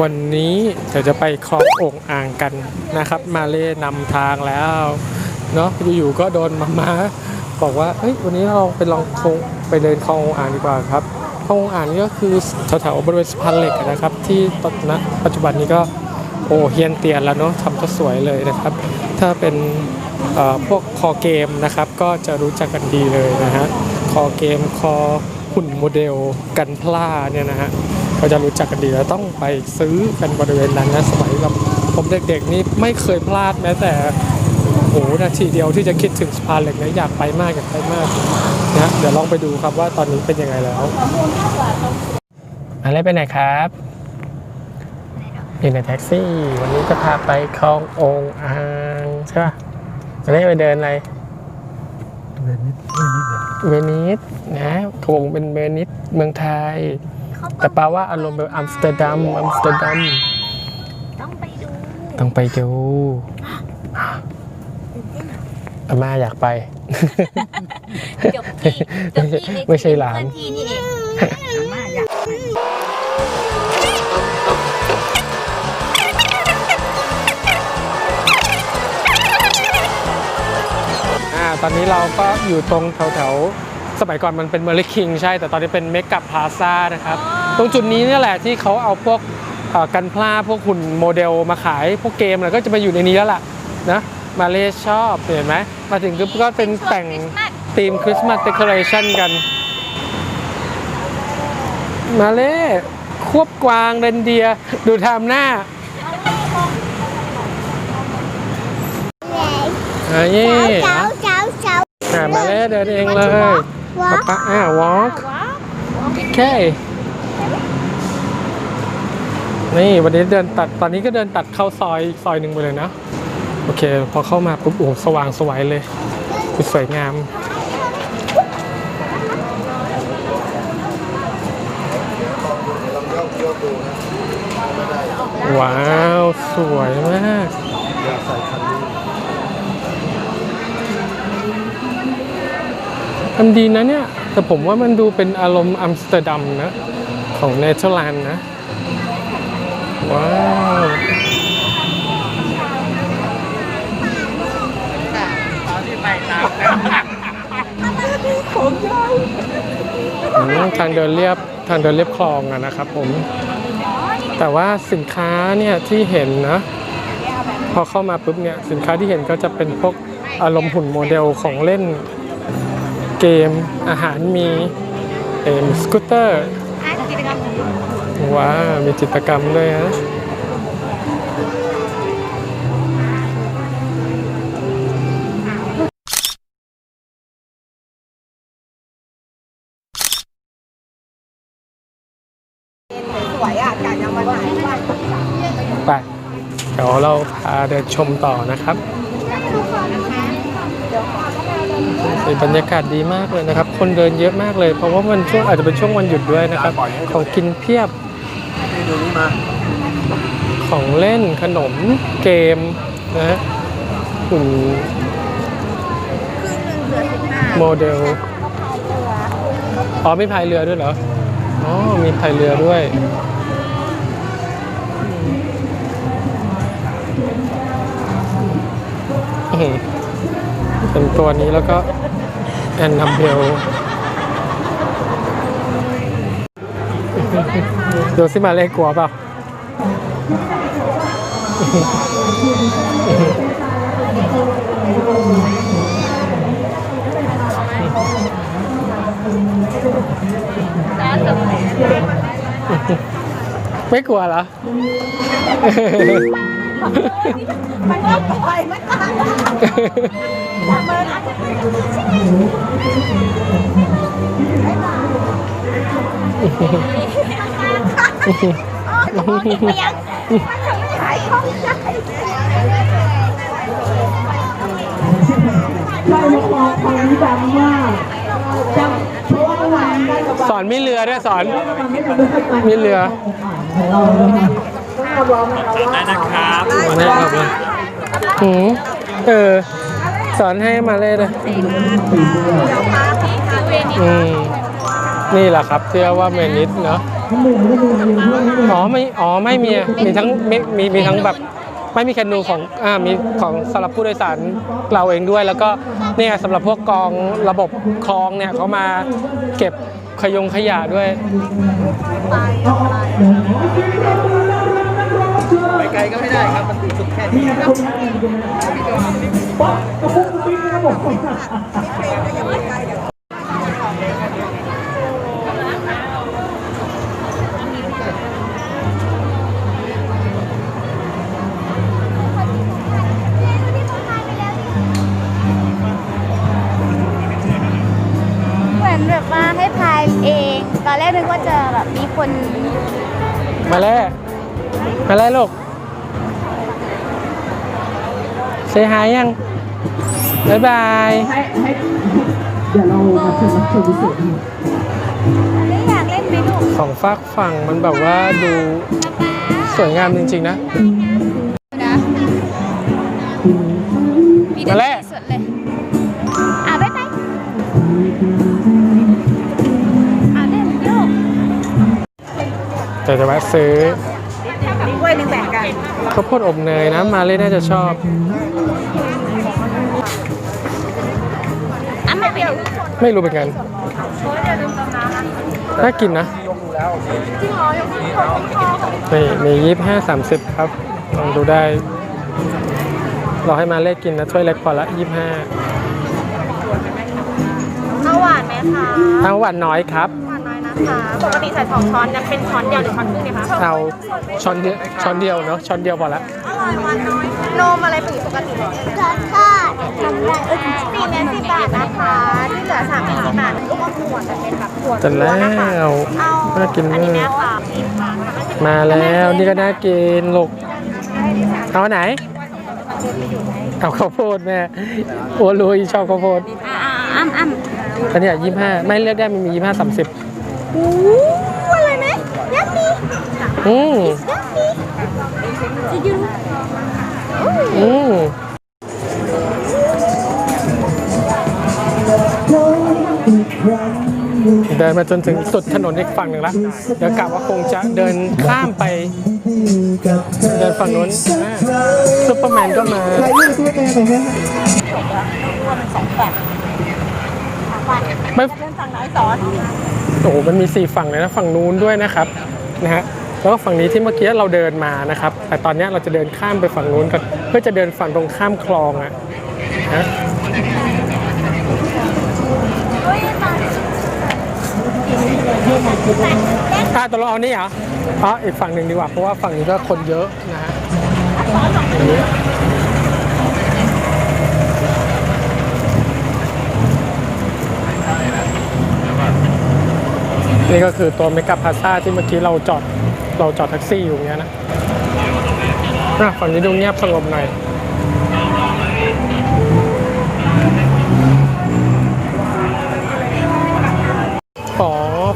วันนี้เดี๋ยวจะไปคลององอ่างกันนะครับ มาเล่นำทางแล้วเนาะอยู่ๆก็โดนมามาบอกว่าเฮ้ยวันนี้เราไปลองคงไปเดินคลององอ่างดีกว่าครับคลององอ่างนี่ก็คือแถวๆบริเวณสะพานเหล็กนะครับ ที่ตอนนะปัจจุบันนี้ก็โอ้เฮียนเตียนแล้วเนาะทำก็สวยเลยนะครับ ถ้าเป็นพวกคอเกมนะครับ ก็จะรู้จักกันดีเลยนะฮะคอเกมคอหุ่นโมเดลกันพลาเนี่ยนะฮะ ก็จะรู้จักกันดีแล้วต้องไปซื้อกันบริเวณนั้นนะสมัยแบบผมเด็กๆนี่ไม่เคยพลาดแม้แต่โอ้โหนาทีเดียวที่จะคิดถึงสะพานเหล็กนะอยากไปมากอยากไปมากนะเดี๋ยวลองไปดูครับว่าตอนนี้เป็นยังไงแล้วอะไรไปไหนครับอยู่ในแท็กซี่ วันนี้จะพาไปคลององอ่างใช่ป่ะวันนี้ไปเดินอะไรเวนิสเวนิสเหรอเวนิสนะเขาบอกเป็นเวนิสเมืองไทย แต่แปลว่าอารมณ์แบบอัมสเตอร์ดัมอัมสเตอร์ดัมต้องไปดูต้องไปดูอาม่าอยากไปเดี๋ยวพี่เดี๋ยวพี่ไม่ใช่หลานเพื่อนพี่นี่เองอาม่าอยากไปอ่าตอนนี้เราก็อยู่ตรงแถวๆ สมัยก่อนมันเป็นเมอร์คิงใช่ แต่ตอนนี้เป็นเมก a พ p าซ่านะครับ ตรงจุดนี้เนี่ยแหละที่เขาเอาพวกเอ่อกันพลาพวกหุ่นโมเดลมาขายพวกเกมอะไรก็จะมาอยู่ในนี้แล้วล่ะนะมาเลชอบเห็นไหมมาถึงก็ก็เป็นแต่งธีมคริสต์มาสเดคอเรชันกัน มาเล่ควบกวางเรนเดียร์ดูทำหน้าอ่าเย่ cháu cháu cháu cháu อ่ามาเล่เดินเองเลย ป๊าป๊าอ่าวอล์กโอเค นี่วันนี้เดินตัด ตอนนี้ก็เดินตัดเข้าซอยซอยหนึ่งไปเลยนะ โอเค พอเข้ามาปุ๊บโอ้โหสว่างสวยเลยคือสวยงาม ว้าว สวยมาก อยากใส่คันนี้ ทำดีนะเนี่ย แต่ผมว่ามันดูเป็นอารมณ์อัมสเตอร์ดัมนะ ของเนเธอร์แลนด์นะ ว้าวอืมทางเดินเรียบทางเดินเรียบคลองอะนะครับผม แต่ว่าสินค้าเนี่ยที่เห็นนะ พอเข้ามาปุ๊บเนี่ยสินค้าที่เห็นก็จะเป็นพวกอารมณ์หุ่นโมเดลของเล่น เกมอาหารมีเอ็มสกูตเตอร์ว้ามีจิตรกรรมด้วยนะไปเดี๋ยวเราพาเดินชมต่อนะครับเป็นบรรยากาศดีมากเลยนะครับ คนเดินเยอะมากเลย เพราะว่ามันช่วงอาจจะเป็นช่วงวันหยุดด้วยนะครับ ของกินเพียบดูนี่มาของเล่นขนมเกมนะฮะหุ่นโมเดลอ๋อมีพายเรือด้วยเหรออ๋อมีพายเรือด้วยอื เป็นตัวนี้แล้วก็แอนนัมเบลดูสิมาเลกลัวเปล่าไม่กลัวเหรอ มันก็ปล่อยมันตายไปยังขายของใช่ได้มาครองครั้งดังมากจำเพราะว่าเมื่อวานได้กับสอนมีเรือด้วยสอนมันไม่เรือ งการมีเรือของเรานะคะต้องมาร้องนะคะว่านะครับมาแน่ครับเลยหืมเออ สอนให้มาเล่ด้วยอืมนี่แหละครับเชื่อว่าเมนิสเนาะอ๋อไม่อ๋อไม่มีมีทั้งมีมีมีทั้งแบบไม่มีแคนูของอ่ามีของสำหรับผู้โดยสารเราเองด้วย แล้วก็เนี่ยสำหรับพวกกองระบบคลองเนี่ยเขามาเก็บขยงขยะด้วย ไปไกลก็ไม่ได้ครับมันถึงสุดแค่นี้ครับเหมือนแบบว่าให้พายเอง ตอนแรกนึกว่าจะแบบมีคน มาแล้ว มาแล้วลูก เซฮายยังบ๊ายบายให้ให้เดี๋ยวเรามาเชิญรับเชิญพิเศษให้ไม่อยากเล่นไหมลูกของฝากฝั่งมันแบบว่าดูสวยงามจริง ๆ นะนะมีมาแล้วสุดเลยอะไปไปอะเล่นโยกแต่จะแวะซื้อถ้วยหนึ่งแบ่งกันข้าวโพดอบเนยนะ มาเล่น่าจะชอบ ไม่รู้เหมือนกัน น่ากินนะนี่มียี่ห้าสามสิบครับ ลองดูได้ เราให้มาเล่กินนะถ้วยเล็กพอละยี่ห้าเอาหวานไหมคะเอาหวานน้อยครับ หวานน้อยนะคะปกติใส่สองช้อนจะเป็นช้อนเดียวหรือช้อนครึ่งเนี่ยคะเอาช้อนเดียวช้อนเดียวเนาะช้อนเดียวพอละอร่อยหวานน้อยนมอะไรปุ๋ยปกติช้อนทอด ทำได้สี่เมตรสิบบาทนะคะ ที่เหลือสามสิบบาทลูกมะขวดแต่เป็นแบบขวดแต่แล้วเอาน่ากินอันมานี้กแม่ค่ะมาแล้วนี่ก็น่ากินลูกเอาอันไหน เอาข้าวโพดแม่โอ้ลุยชอบข้าวโพดอ่าอ้ำอ้ำอันเนี้ยยี่ห้าไม่เลือกได้มันมียี่ห้าสามสิบโอ้อะไรไหมยักษ์มีอืมยักษ์มีจะยืนอืม เดินมาจนถึงสุดถนนอีกฝั่งหนึ่งละเดี๋ยวกะว่าคงจะเดินข้ามไป เดินฝั่งนู้นอ่าซุปเปอร์แมนก็มาไม่เดินฝั่งไหนสอนโอ้โหมันมีสี่ฝั่งเลยนะฝั่งนู้นด้วยนะครับนะฮะแล้วก็ฝั่งนี้ที่เมื่อกี้เราเดินมานะครับ แต่ตอนเนี้ยเราจะเดินข้ามไปฝั่งนู้นกันเพื่อจะเดินฝั่งตรงข้ามคลองอะนะ ถ้าตัวเราเอานี่เหรออ๋ออีกฝั่งหนึ่งดีกว่า เพราะว่าฝั่งนี้ก็คนเยอะนะฮะนี่ก็คือตัวเมกะพาซาที่เมื่อกี้เราจอด เราจอดแท็กซี่อยู่เงี้ยนะฝั่งนี้ดูเงียบสงบหน่อย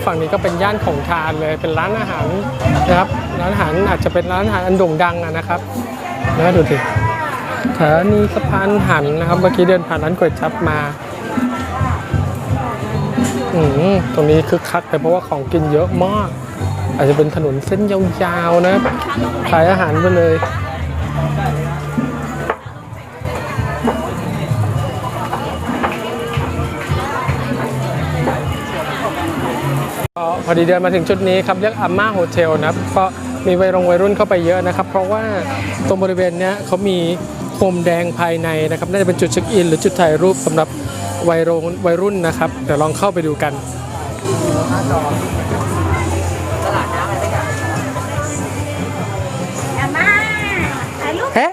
ฝั่งนี้ก็เป็นย่านของทานเลยเป็นร้านอาหารนะครับร้านอาหารอาจจะเป็นร้านอาหารอันโด่งดังนะครับนะดูสิสถานีสะพานหันนะครับเมื่อกี้เดินผ่านร้านก๋วยจั๊บมาอืมตรงนี้คึกคักแต่เพราะว่าของกินเยอะมาก อาจจะเป็นถนนเส้นยาวๆนะขายอาหารไปเลย พอดีเดินมาถึงจุดนี้ครับเรียกอาม่าโฮเทลนะครับก็มีวัยรงวัยรุ่นเข้าไปเยอะนะครับ เพราะว่าตรงบริเวณเนี้ยเขามีโคมแดงภายในนะครับน่าจะเป็นจุดเช็คอิน หรือจุดถ่ายรูปสำหรับวัยรงวัยรุ่นนะครับเดี๋ยวลองเข้าไปดูกันอาม่าถ่ายรูปเฮ้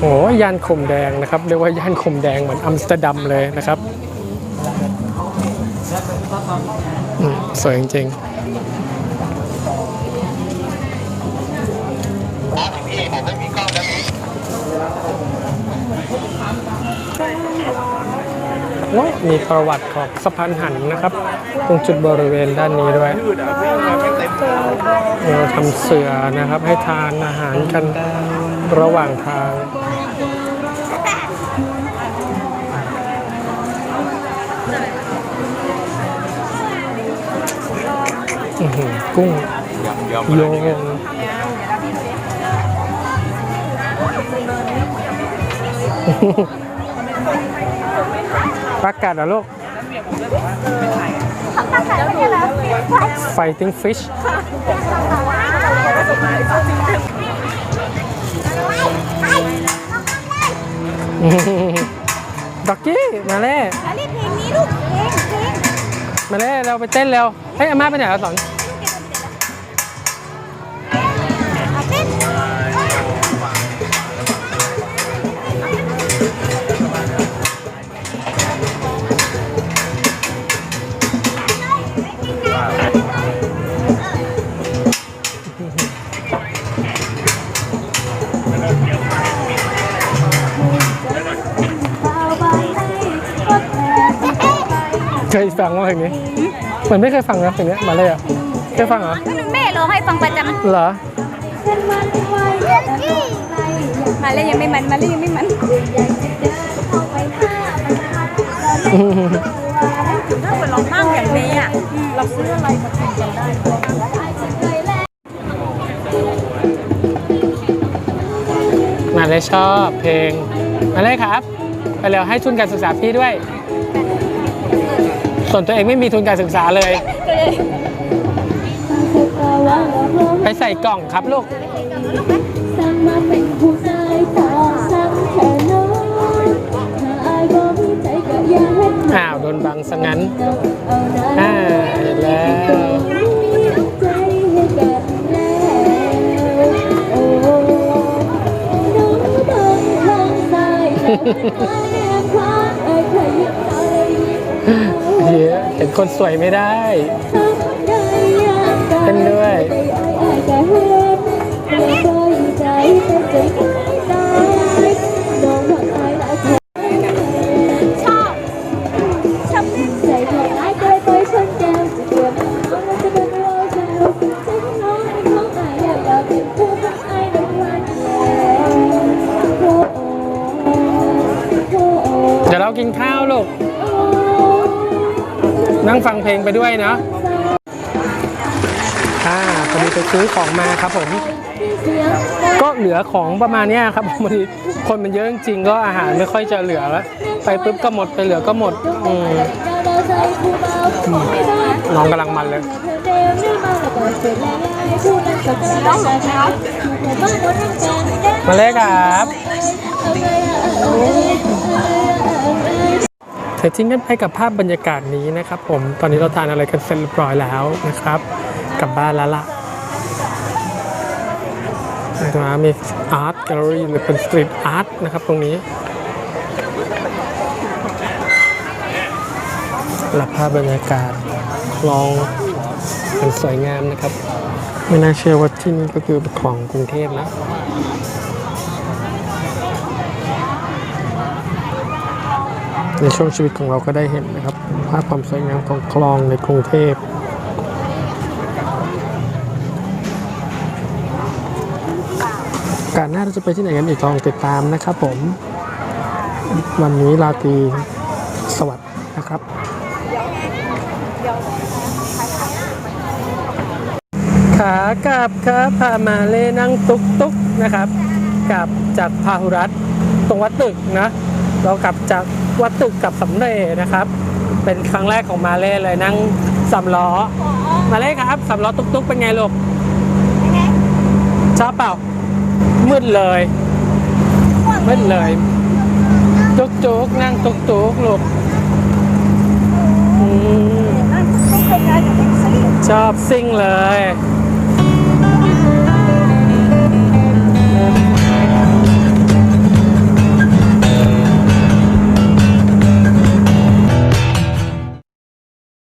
โอ้ยย่านคมแดงนะครับ เรียกว่าย่านคมแดงเหมือนอัมสเตอร์ดัมเลยนะครับอืม สวยจริงว้าวมีประวัติของสะพานหันนะครับ ตรงจุดบริเวณด้านนี้ด้วยเราทำเสือนะครับให้ทานอาหารกันระหว่างทาง กุ้งยอมโยงปลากัดเหรอลูกปลาไข่ไม่ใช่เหรอ fighting fish ด็อกกี้มาเล่อันนี้เพลงนี้ลูกเพลงเพลง มาเล่เราไปเต้นเร็ว เฮ้ยอาม่าไปไหนแล้วสอน เคยฟังว่าเพลงนี้เหมือนไม่เคยฟังนะเพลงนี้มาเล่อะเคยฟังเหรอแม่ร้องให้ฟังประจำเหรอมาเลยยังไม่มันมาเลยยังไม่มันถ้าเกิดเรานั่งอย่างนี้อะเราซื้ออะไรมากินกันได้มาเลยชอบเพลงมาเลยครับ ไปเร็วให้ทุนการศึกษาพี่ด้วย ส่วนตัวเองไม่มีทุนการศึกษาเลย ไปใส่กล่องครับลูกสั่งมาเป็นผู้ชายตอกซ้ำแค่น้อยถ้าอายบ่มีใจก็อย่าเฮ็ดอ้าว โดนบังซะงั้นเอานะอ่าเห็นแล้วมี เยวเห็นคนสวยไม่ได้เต้นด้วย เพลงไปด้วยเนาะอ่าพอดีไปซื้อของมาครับผม ก็เหลือของประมาณเนี้ยครับพอดีคนมันเยอะจริงๆก็อาหารไม่ค่อยจะเหลือแล้วไปปุ๊บก็หมดไปเหลือก็หมดอืมน้องกำลังมันเลยมาเลยครับ เสร็จทิ้งกันไปกับภาพบรรยากาศนี้นะครับผม ตอนนี้เราทานอะไรกันเสร็จเรียบร้อยแล้วนะครับ กลับบ้านแล้วล่ะนะครับมีอาร์ตแกลเลอรี่หรือเป็นสตรีทอาร์ตนะครับตรงนี้และภาพบรรยากาศคลองเป็นสวยงามนะครับ ไม่น่าเชื่อว่าที่นี่ก็คือคลองกรุงเทพแล้ว ในช่วงชีวิตของเราก็ได้เห็นนะครับ ภาพความสวยงามของคลองในกรุงเทพการหน้าเราจะไปที่ไหนกันอีกลองติดตามนะครับผม วันนี้ลาตรีสวัสดีนะครับขากลับครับพามาเล่นั่งตุกตุกนะครับกลับจากพาหุรัตตรงวัดตึกนะ เรากลับจากวัดตึกกับสำเร็จนะครับ เป็นครั้งแรกของมาเล่เลยนั่งสามล้อ มาเล่ครับสามล้อตุกตุกเป็นไงลูกชอบเปล่า มืดเลยมืดเลยจุกจุกนั่งตุกตุกลูกอืมชอบซิ่งเลย